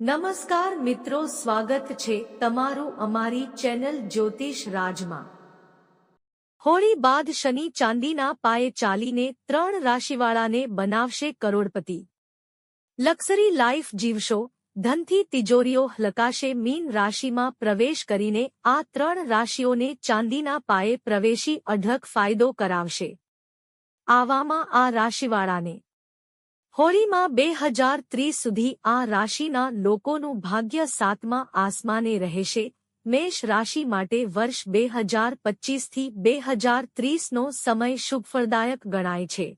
નમસ્કાર મિત્રો, સ્વાગત છે તમારું અમારી ચેનલ જ્યોતિષ રાજમાં. હોળી બાદ શનિ ચાંદીના પાયે ચાલીને ત્રણ રાશિવાળાને બનાવશે કરોડપતિ. લક્ઝરી લાઈફ જીવશો, ધનથી તિજોરીઓ હલકાશે મીન રાશિમાં પ્રવેશ કરીને આ ત્રણ રાશિઓને ચાંદીના પાયે પ્રવેશી અઢળક ફાયદો કરાવશે. આવામાં આ રાશિવાળાને હોળીમાં બે હજાર ત્રીસ સુધી આ રાશિના લોકોનું ભાગ્ય સાતમા આસમાને રહેશે. મેષ રાશિ માટે વર્ષ બે હજાર પચીસથી બે હજાર ત્રીસનો સમય શુભફળદાયક ગણાય છે.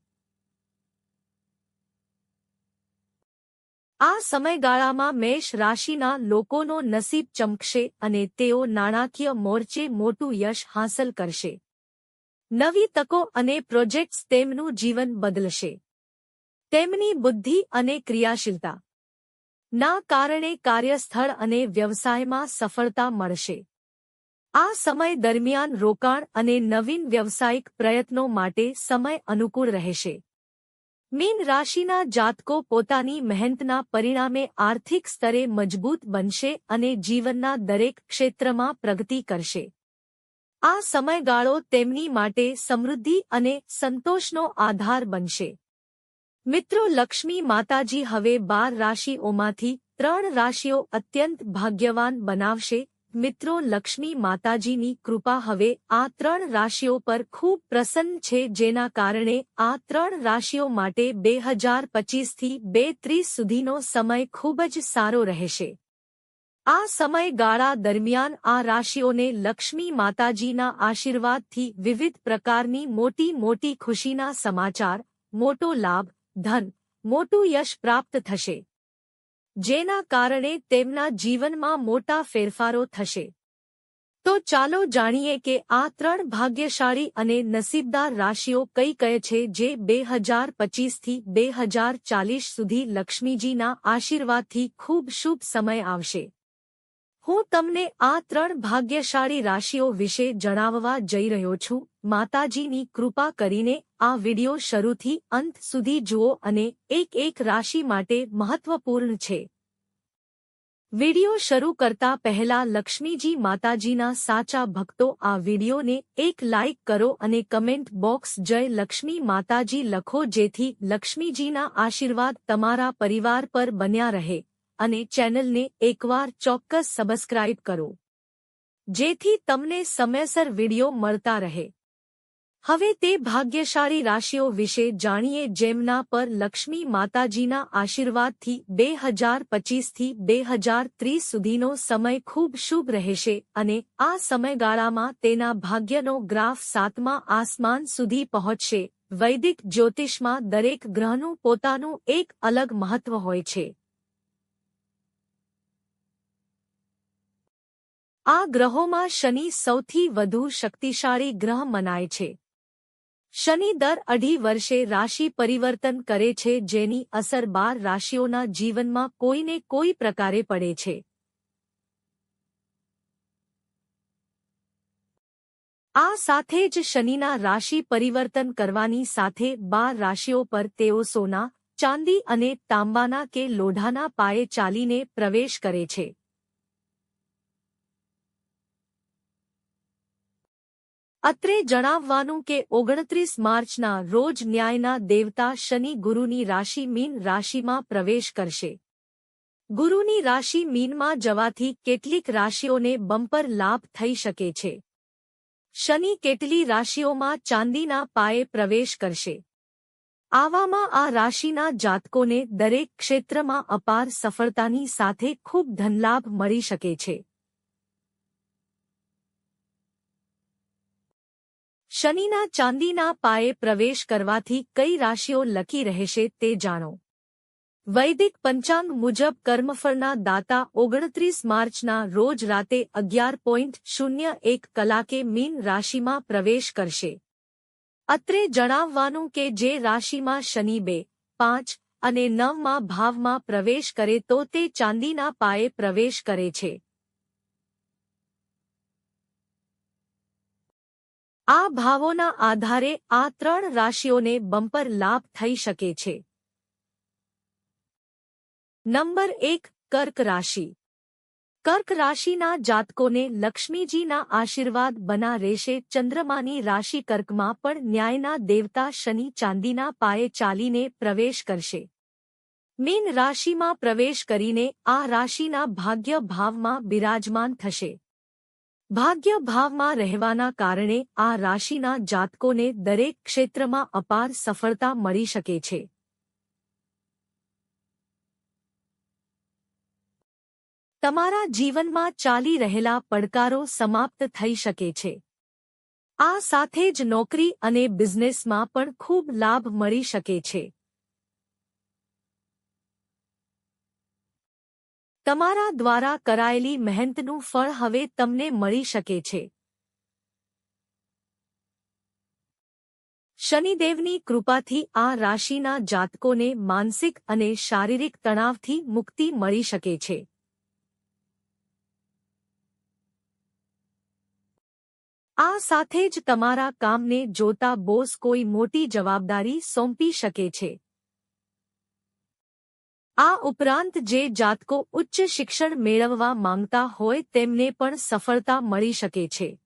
આ સમયગાળામાં મેષ રાશિના લોકોનો નસીબ ચમકશે અને તેઓ નાણાકીય મોરચે મોટું યશ હાંસલ કરશે. નવી તકો અને પ્રોજેક્ટ્સ તેમનું જીવન બદલશે. તેમની બુદ્ધિ અને ક્રિયાશીલતા. ના કારણે કાર્યસ્થળ અને વ્યવસાયમાં સફળતા મળશે. આ સમય દરમિયાન રોકાણ અને નવીન વ્યવસાયિક પ્રયત્નો માટે સમય અનુકૂળ રહેશે. મીન રાશિના જાતકો પોતાની મહેનતના પરિણામે આર્થિક સ્તરે મજબૂત બનશે અને જીવનના દરેક ક્ષેત્રમાં પ્રગતિ કરશે. આ સમયગાળો તેમની માટે સમૃદ્ધિ અને સંતોષનો આધાર બનશે. મિત્રો, લક્ષ્મી માતાજી હવે બાર રાશિઓમાંથી ત્રણ રાશિઓ અત્યંત ભાગ્યવાન બનાવશે. મિત્રો, લક્ષ્મી માતાજીની કૃપા હવે આ ત્રણ રાશિઓ પર ખૂબ પ્રસન્ન છે, જેના કારણે આ ત્રણ રાશિઓ માટે બે હજાર પચીસથી બે ત્રીસ સુધીનો સમય ખૂબ જ સારો રહેશે. આ સમયગાળા દરમિયાન આ રાશિઓને લક્ષ્મી માતાજીના આશીર્વાદથી વિવિધ પ્રકારની મોટી મોટી ખુશીના સમાચાર, મોટો લાભ ધન, મોટું યશ પ્રાપ્ત થશે. જેના કારણે તેમના જીવનમાં મોટા ફેરફારો થશે. તો ચાલો જાણીએ કે આ ત્રણ ભાગ્યશાળી અને નસીબદાર રાશિઓ કઈ કહે છે જે બે હજાર પચીસથી બે હજાર ચાલીસ સુધી લક્ષ્મીજીના આશીર્વાદથી ખૂબ શુભ સમય આવશે. હું તમને આ ત્રણ ભાગ્યશાળી રાશિઓ વિશે જણાવવા જઈ રહ્યો છું. માતાજીની કૃપા કરીને આ વિડિયો શરૂથી અંત સુધી જુઓ અને એક એક રાશિ માટે મહત્વપૂર્ણ છે. વિડિયો શરૂ કરતા પહેલા લક્ષ્મીજી માતાજીના સાચા ભક્તો આ વિડિયોને એક લાઇક કરો અને કમેન્ટ બોક્સ જય લક્ષ્મી માતાજી લખો જેથી લક્ષ્મીજીના આશીર્વાદ તમારા પરિવાર પર બન્યા રહે અને ચેનલને એકવાર ચોક્કસ સબસ્ક્રાઇબ કરો. જેથી તમને સમયસર વિડિયો મળતા રહે. હવે તે ભાગ્યશાળી રાશિઓ વિશે જાણીએ જેમના પર લક્ષ્મી માતાજીના આશીર્વાદથી બે હજાર પચીસથી બે હજાર ત્રીસ સુધીનો સમય ખૂબ શુભ રહેશે અને આ સમયગાળામાં તેના ભાગ્યનો ગ્રાફ સાતમા આસમાન સુધી પહોંચશે. વૈદિક જ્યોતિષમાં દરેક ગ્રહનું પોતાનું એક અલગ મહત્વ હોય છે. આ ગ્રહોમાં શનિ સૌથી વધુ શક્તિશાળી ગ્રહ મનાય છે. શનિ દર અઢી વર્ષે રાશિ પરિવર્તન કરે છે, જેની અસર બાર રાશિઓના જીવનમાં કોઈને કોઈ પ્રકારે પડે છે. આ સાથે જ શનિના રાશિ પરિવર્તન કરવાની સાથે બાર રાશિઓ પર તેઓ સોના, ચાંદી અને તાંબાના કે લોઢાના પાયે ચાલીને પ્રવેશ કરે છે. અત્રે જણાવવાનું કે ઓગણત્રીસ માર્ચના રોજ ન્યાયના દેવતા શનિ ગુરુની રાશિ મીન રાશિમાં પ્રવેશ કરશે. ગુરુની રાશિ મીનમાં જવાથી કેટલીક રાશિઓને બમ્પર લાભ થઈ શકે છે. શનિ કેટલી રાશિઓમાં ચાંદીના પાયે પ્રવેશ કરશે. આવામાં આ રાશિના જાતકોને દરેક ક્ષેત્રમાં અપાર સફળતાની સાથે ખૂબ ધનલાભ મળી શકે છે. શનિના ચાંદીના પાયે પ્રવેશ કરવાથી કઈ રાશિઓ લકી રહેશે તે જાણો. વૈદિક પંચાંગ મુજબ કર્મફળના દાતા ઓગણત્રીસ માર્ચના રોજ રાતે અગિયાર પોઈન્ટ શૂન્ય એક કલાકે મીન રાશિમાં પ્રવેશ કરશે. અત્રે જણાવવાનું કે જે રાશિમાં શનિ બે, પાંચ અને નવમાં ભાવમાં પ્રવેશ કરે તો તે ચાંદીના પાયે પ્રવેશ કરે છે. આ ભાવોના આધારે આ ત્રણ રાશિઓને બમ્પર લાભ થઈ શકે છે. નંબર એક, કર્ક રાશિ. કર્ક રાશિના જાતકોને લક્ષ્મીજીના આશીર્વાદ બના રહેશે. ચંદ્રમાની રાશિ કર્કમાં પણ ન્યાયના દેવતા શનિ ચાંદીના પાયે ચાલીને પ્રવેશ કરશે. મીન રાશિમાં પ્રવેશ કરીને આ રાશિના ભાગ્ય ભાવમાં બિરાજમાન થશે. ભાગ્ય ભાવમાં રહેવાના કારણે આ રાશિના જાતકોને દરેક ક્ષેત્રમાં અપાર સફળતા મળી શકે છે. તમારા જીવનમાં ચાલી રહેલા પડકારો સમાપ્ત થઈ શકે છે. આ સાથે જ નોકરી અને બિઝનેસમાં પણ ખૂબ લાભ મળી શકે છે. તમારા દ્વારા કરાયેલી મહેનતનું ફળ હવે તમને મળી શકે છે. શનિદેવની કૃપાથી આ રાશિના જાતકોને માનસિક અને શારીરિક તણાવથી મુક્તિ મળી શકે છે. આ સાથે જ તમારા કામને જોતા બોસ કોઈ મોટી જવાબદારી સોંપી શકે છે. આ ઉપરાંત જે જાતકો ઉચ્ચ શિક્ષણ મેળવવા માંગતા હોય તેમને પણ સફળતા મળી શકે છે.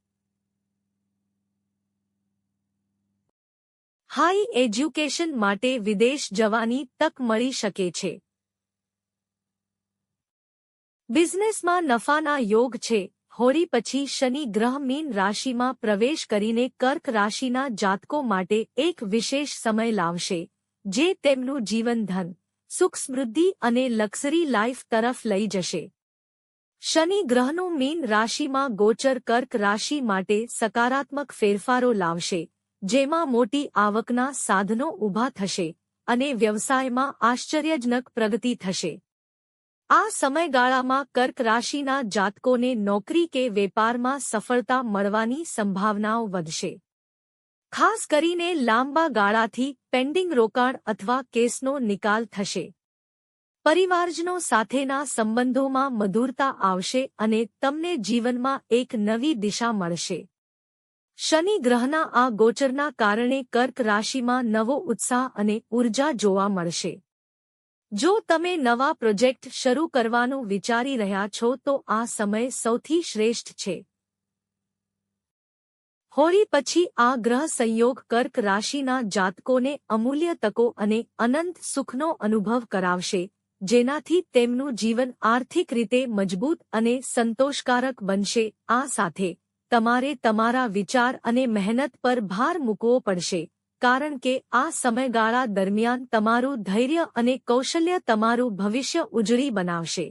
હાઈ એજ્યુકેશન માટે વિદેશ જવાની તક મળી શકે છે. બિઝનેસમાં નફાના યોગ છે. હોળી પછી શનિ ગ્રહ મીન રાશિમાં પ્રવેશ કરીને કર્ક રાશિના જાતકો માટે એક વિશેષ સમય લાવશે, જે તેમનું જીવન ધન સુખ સમૃદ્ધિ અને લક્ઝરી લાઈફ તરફ લઈ જશે. શનિ ગ્રહનું મીન રાશિમાં ગોચર કર્ક રાશિ માટે સકારાત્મક ફેરફારો લાવશે, જેમાં મોટી આવકના સાધનો ઊભા થશે અને વ્યવસાયમાં આશ્ચર્યજનક પ્રગતિ થશે. આ સમયગાળામાં કર્ક રાશિના જાતકોને નોકરી કે વેપારમાં સફળતા મળવાની સંભાવનાઓ વધશે. ખાસ કરીને લાંબા ગાળાથી પેન્ડિંગ રોકાણ અથવા કેસનો નિકાલ થશે. પરિવારજનો સાથેના સંબંધોમાં મધુરતા આવશે અને તમને જીવનમાં એક નવી દિશા મળશે. શનિ ગ્રહના આ ગોચરના કારણે કર્ક રાશિમાં નવો ઉત્સાહ અને ઊર્જા જોવા મળશે. જો તમે નવા પ્રોજેક્ટ શરૂ કરવાનું વિચારી રહ્યા છો તો આ સમય સૌથી શ્રેષ્ઠ છે. હોળી પછી આ ગ્રહ સંયોગ કર્ક રાશિના જાતકોને અમૂલ્ય તકો અને અનંત સુખનો અનુભવ કરાવશે, જેનાથી તેમનું જીવન આર્થિક રીતે મજબૂત અને સંતોષકારક બનશે. આ સાથે તમારે તમારા વિચાર અને મહેનત પર ભાર મૂકવો પડશે, કારણ કે આ સમયગાળા દરમિયાન તમારું ધૈર્ય અને કૌશલ્ય તમારું ભવિષ્ય ઉજળી બનાવશે.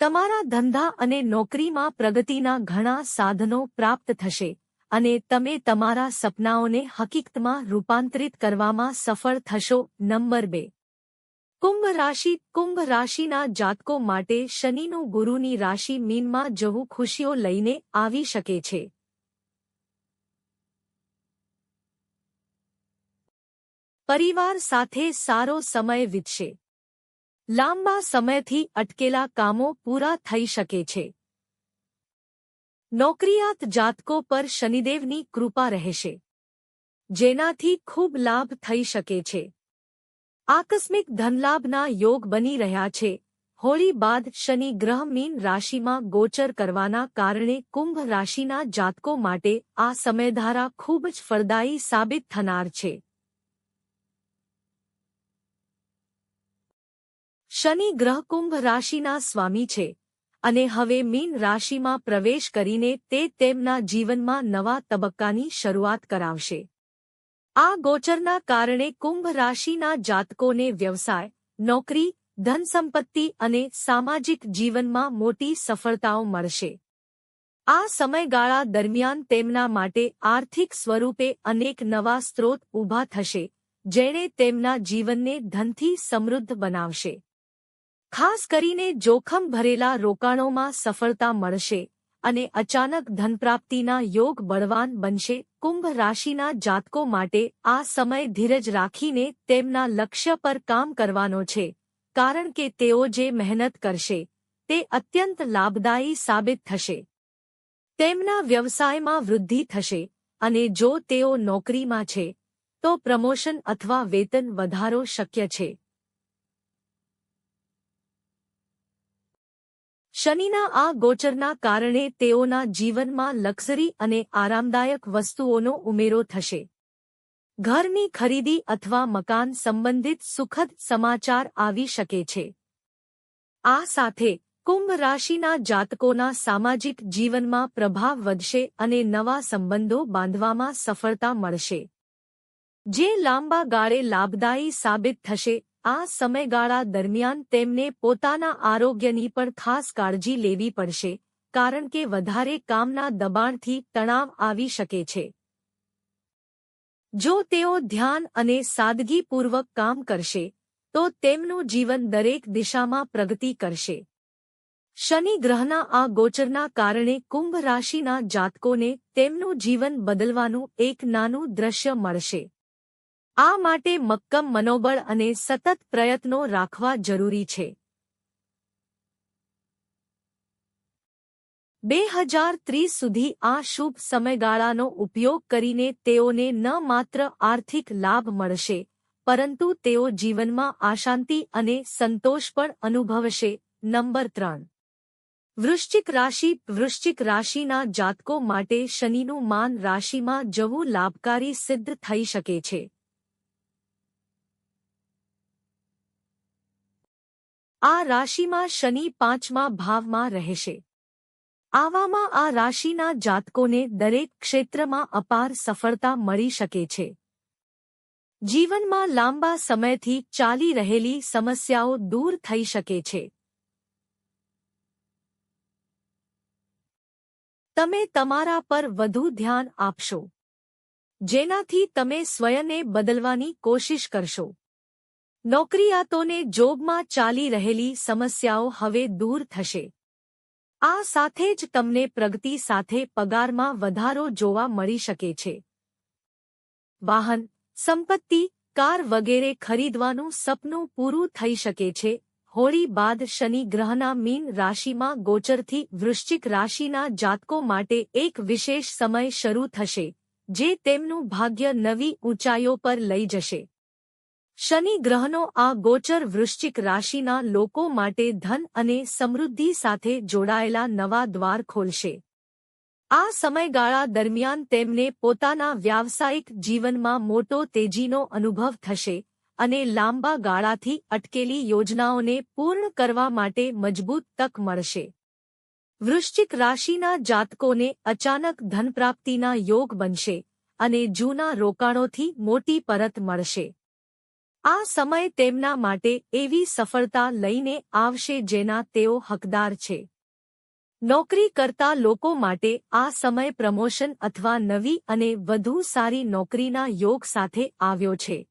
તમારા ધંધા અને નોકરીમાં પ્રગતિના ઘણા સાધનો પ્રાપ્ત થશે. અને તમે તમારા સપનાઓને હકીકતમાં રૂપાંતરિત કરવામાં સફળ થશો. નંબર બે. કુંભ રાશિ. કુંભ રાશિના જાતકો માટે શનિનું ગુરુની રાશિ મીનમાં જવું ખુશીઓ લઈને આવી શકે છે. પરિવાર સાથે સારો સમય વીતશે. લાંબા સમયથી અટકેલા કામો પૂરા થઈ શકે છે. નોકરીયાત જાતકો પર શનિદેવની કૃપા રહેશે, જેનાથી ખૂબ લાભ થઈ શકે છે. આકસ્મિક ધનલાભના યોગ બની રહ્યા છે. હોળી બાદ શનિ ગ્રહ મીન રાશિમાં ગોચર કરવાના કારણે કુંભ રાશિના જાતકો માટે આ સમયધારા ખૂબ જ ફળદાયી સાબિત થનાર છે. શનિ ગ્રહ કુંભ રાશિના સ્વામી છે. અને હવે મીન રાશિમાં પ્રવેશ કરીને તે તેમના જીવનમાં નવા તબક્કાની શરૂઆત કરાવશે. આ ગોચરના કારણે કુંભ રાશિના જાતકોને વ્યવસાય, નોકરી, ધનસંપત્તિ અને સામાજિક જીવનમાં મોટી સફળતાઓ મળશે. આ સમયગાળા દરમિયાન તેમના માટે આર્થિક સ્વરૂપે અનેક નવા સ્ત્રોત ઊભા થશે, જેણે તેમના જીવનને ધનથી સમૃદ્ધ બનાવશે. ખાસ કરીને જોખમ ભરેલા રોકાણોમાં સફળતા મળશે અને અચાનક ધનપ્રાપ્તિના યોગ બળવાન બનશે. કુંભ રાશિના જાતકો માટે આ સમય ધીરજ રાખીને તેમના લક્ષ્ય પર કામ કરવાનો છે, કારણ કે તેઓ જે મહેનત કરશે, તે અત્યંત લાભદાયી સાબિત થશે. તેમના વ્યવસાયમાં વૃદ્ધિ થશે અને જો તેઓ નોકરીમાં છે, તો પ્રમોશન અથવા વેતન વધારો શક્ય છે. શનિના આ ગોચરના કારણે તેઓના જીવનમાં લક્ઝરી અને આરામદાયક વસ્તુઓનો ઉમેરો થશે. ઘરની ખરીદી અથવા મકાન સંબંધિત સુખદ સમાચાર આવી શકે છે. આ સાથે, કુંભ રાશિના જાતકોના સામાજિક જીવનમાં પ્રભાવ વધશે અને નવા સંબંધો બાંધવામાં સફળતા મળશે. જે લાંબા ગાળે લાભદાયી સાબિત થશે આ સમયગાળા દરમિયાન તેમને પોતાના આરોગ્યની પણ ખાસ કાળજી લેવી પડશે, કારણ કે વધારે કામના દબાણથી તણાવ આવી શકે છે. જો તેઓ ધ્યાન અને સાદગીપૂર્વક કામ કરશે, તો તેમનું જીવન દરેક દિશામાં પ્રગતિ કરશે. શનિ ગ્રહના આ ગોચરના કારણે કુંભ રાશિના જાતકોને તેમનું જીવન બદલવાનું એક નાનું દ્રશ્ય મળશે. આ માટે મક્કમ મનોબળ અને સતત પ્રયત્નો રાખવા જરૂરી છે. બે હજાર ત્રીસ સુધી આ શુભ સમયગાળાનો ઉપયોગ કરીને તેઓને ન માત્ર આર્થિક લાભ મળશે, પરંતુ તેઓ જીવનમાં આશાંતિ અને સંતોષ પણ અનુભવશે. નંબર ત્રણ. વૃશ્ચિક રાશિ વૃશ્ચિક રાશિના જાતકો માટે શનિનું માન રાશિમાં જવું લાભકારી સિદ્ધ થઈ શકે છે. આ રાશિમાં શનિ પાંચમા ભાવમાં રહેશે. આવામાં આ રાશિના જાતકોને દરેક ક્ષેત્રમાં અપાર સફળતા મળી શકે છે. જીવનમાં લાંબા સમયથી ચાલી રહેલી સમસ્યાઓ દૂર થઈ શકે છે. તમે તમારા પર વધુ ધ્યાન આપશો. જેનાથી તમે સ્વયંને બદલવાની કોશિશ કરશો. નોકરીયાતોને જોબમાં ચાલી રહેલી સમસ્યાઓ હવે દૂર થશે. આ સાથે જ તમને પ્રગતિ સાથે પગારમાં વધારો જોવા મળી શકે છે. વાહન, સંપત્તિ, કાર વગેરે ખરીદવાનું સપનું પૂરું થઈ શકે છે. હોળી બાદ શનિ ગ્રહના મીન રાશિમાં ગોચરથી વૃશ્ચિક રાશિના જાતકો માટે એક વિશેષ સમય શરૂ થશે, જે તેમનું ભાગ્ય નવી ઊંચાઈઓ પર લઈ જશે. શનિ ગ્રહનો આ ગોચર વૃશ્ચિક રાશિના લોકો માટે ધન અને સમૃદ્ધિ સાથે જોડાયેલા નવા દ્વાર ખોલશે. આ સમયગાળા દરમિયાન તેમને પોતાના વ્યાવસાયિક જીવનમાં મોટો તેજીનો અનુભવ થશે અને લાંબા ગાળાથી અટકેલી યોજનાઓને પૂર્ણ કરવા માટે મજબૂત તક મળશે. વૃશ્ચિક રાશિના જાતકોને અચાનક ધનપ્રાપ્તિના યોગ બનશે અને જૂના રોકાણોથી મોટી પરત મળશે. આ સમય તેમના માટે એવી સફળતા લઈને આવશે જેના તેઓ હકદાર છે. નોકરી કરતા લોકો માટે આ સમય પ્રમોશન અથવા નવી અને વધુ સારી નોકરીના યોગ સાથે આવ્યો છે.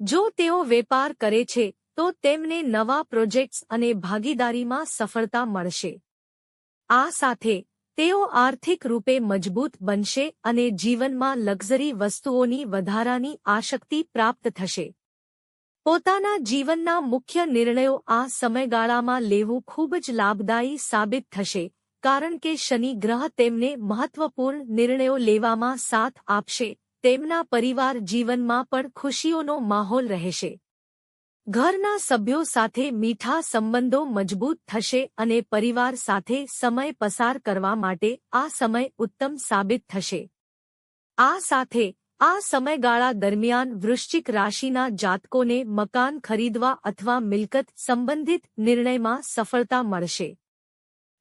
જો તેઓ વેપાર કરે છે, તો તેમને નવા પ્રોજેક્ટ્સ અને ભાગીદારીમાં સફળતા મળશે. આ સાથે તેઓ આર્થિક રૂપે મજબૂત બનશે અને જીવનમાં લક્ઝરી વસ્તુઓની વધારાની આશક્તિ પ્રાપ્ત થશે. પોતાના જીવનના મુખ્ય નિર્ણયો આ સમયગાળામાં લેવું ખૂબ જ લાભદાયી સાબિત થશે, કારણ કે શનિ ગ્રહ તેમને મહત્વપૂર્ણ નિર્ણયો લેવામાં સાથ આપશે, તેમના પરિવાર જીવનમાં પણ ખુશીઓનો માહોલ રહેશે. ઘરના સભ્યો સાથે મીઠા સંબંધો મજબૂત થશે અને પરિવાર સાથે સમય પસાર કરવા માટે આ સમય ઉત્તમ સાબિત થશે. આ સાથે, આ સમયગાળા દરમિયાન વૃશ્ચિક રાશિના જાતકોને મકાન ખરીદવા અથવા મિલકત સંબંધિત નિર્ણયમાં સફળતા મળશે.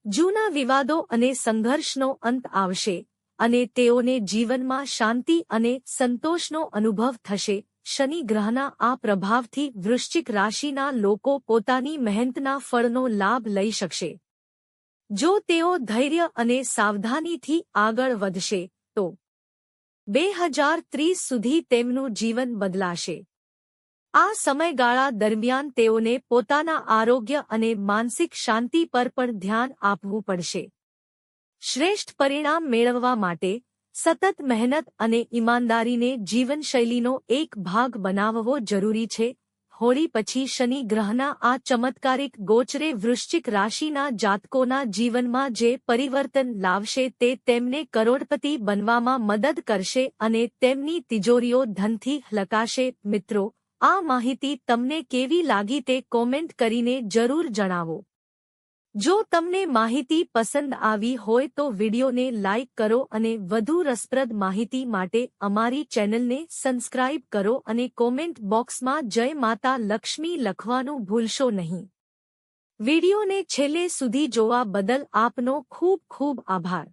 જૂના વિવાદો અને સંઘર્ષનો અંત આવશે અને તેઓને જીવનમાં શાંતિ અને સંતોષનો અનુભવ થશે. શનિ ગ્રહના આ પ્રભાવથી વૃશ્ચિક રાશિના લોકો પોતાની મહેનતના ફળનો લાભ લઈ શકશે. જો તેઓ ધૈર્ય અને સાવધાનીથી આગળ વધશે, તો બે હજાર ત્રીસ સુધી તેમનું જીવન બદલાશે. આ સમયગાળા દરમિયાન તેઓને પોતાના આરોગ્ય અને માનસિક શાંતિ પર પણ ધ્યાન આપવું પડશે. શ્રેષ્ઠ પરિણામ મેળવવા માટે સતત મહેનત અને ઈમાનદારીને જીવનશૈલીનો એક ભાગ બનાવવો જરૂરી છે. હોળી પછી શનિ ગ્રહના આ ચમત્કારિક ગોચરે વૃશ્ચિક રાશિના જાતકોના જીવનમાં જે પરિવર્તન લાવશે તે તેમને કરોડપતિ બનવામાં મદદ કરશે અને તેમની તિજોરીઓ ધનથી હલકાશે મિત્રો, આ માહિતી તમને કેવી લાગી તે કોમેન્ટ કરીને જરૂર જણાવો. જો તમને માહિતી પસંદ આવી હોય તો વિડિયોને લાઇક કરો અને વધુ રસપ્રદ માહિતી માટે અમારી ચેનલને સબસ્ક્રાઇબ કરો અને કોમેન્ટ બોક્સમાં જય માતા લક્ષ્મી લખવાનું ભૂલશો નહીં. વિડિયોને છેલ્લે સુધી જોવા બદલ આપનો ખૂબ ખૂબ આભાર.